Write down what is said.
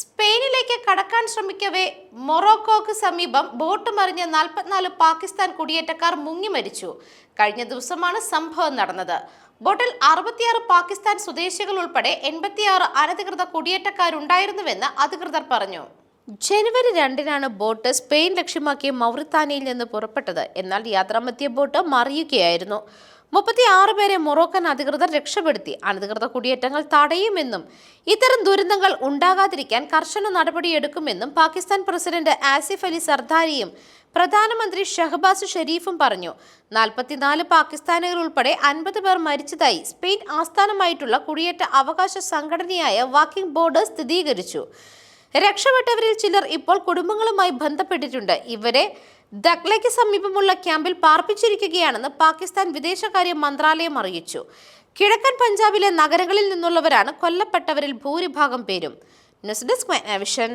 സ്പെയിനിലേക്ക് കടക്കാൻ ശ്രമിക്കവേ മൊറോക്കോക്ക് സമീപം ബോട്ട് മറിഞ്ഞ് നാൽപ്പത്തിനാല് പാകിസ്ഥാൻ കുടിയേറ്റക്കാർ മുങ്ങി മരിച്ചു. കഴിഞ്ഞ ദിവസമാണ് സംഭവം നടന്നത്. ബോട്ടിൽ അറുപത്തിയാറ് പാകിസ്ഥാൻ സ്വദേശികൾ ഉൾപ്പെടെ എൺപത്തിയാറ് അനധികൃത കുടിയേറ്റക്കാരുണ്ടായിരുന്നുവെന്ന് അധികൃതർ പറഞ്ഞു. ജനുവരി രണ്ടിനാണ് ബോട്ട് സ്പെയിൻ ലക്ഷ്യമാക്കി മൗറിത്താനിയിൽ നിന്ന് പുറപ്പെട്ടത്. എന്നാൽ യാത്രാമധ്യ ബോട്ട് മറിയുകയായിരുന്നു. മുപ്പത്തി ആറ് പേരെ മൊറോക്കൻ അധികൃതർ രക്ഷപ്പെടുത്തി. അനധികൃത കുടിയേറ്റങ്ങൾ തടയുമെന്നും ഇത്തരം ദുരന്തങ്ങൾ ഉണ്ടാകാതിരിക്കാൻ കർശന നടപടിയെടുക്കുമെന്നും പാകിസ്ഥാൻ പ്രസിഡന്റ് ആസിഫ് അലി സർദാരിയും പ്രധാനമന്ത്രി ഷഹബാസ് ഷെരീഫും പറഞ്ഞു. നാൽപ്പത്തിനാല് പാകിസ്ഥാനികൾ ഉൾപ്പെടെ അൻപത് പേർ മരിച്ചതായി സ്പെയിൻ ആസ്ഥാനമായിട്ടുള്ള കുടിയേറ്റ അവകാശ സംഘടനയായ വാക്കിംഗ് ബോർഡ് സ്ഥിരീകരിച്ചു. രക്ഷപ്പെട്ടവരിൽ ചിലർ ഇപ്പോൾ കുടുംബങ്ങളുമായി ബന്ധപ്പെട്ടിട്ടുണ്ട്. ഇവരെ ദക്ലയ്ക്ക് സമീപമുള്ള ക്യാമ്പിൽ പാർപ്പിച്ചിരിക്കുകയാണെന്ന് പാകിസ്ഥാൻ വിദേശകാര്യ മന്ത്രാലയം അറിയിച്ചു. കിഴക്കൻ പഞ്ചാബിലെ നഗരങ്ങളിൽ നിന്നുള്ളവരാണ് കൊല്ലപ്പെട്ടവരിൽ ഭൂരിഭാഗം പേരും. News desk vision.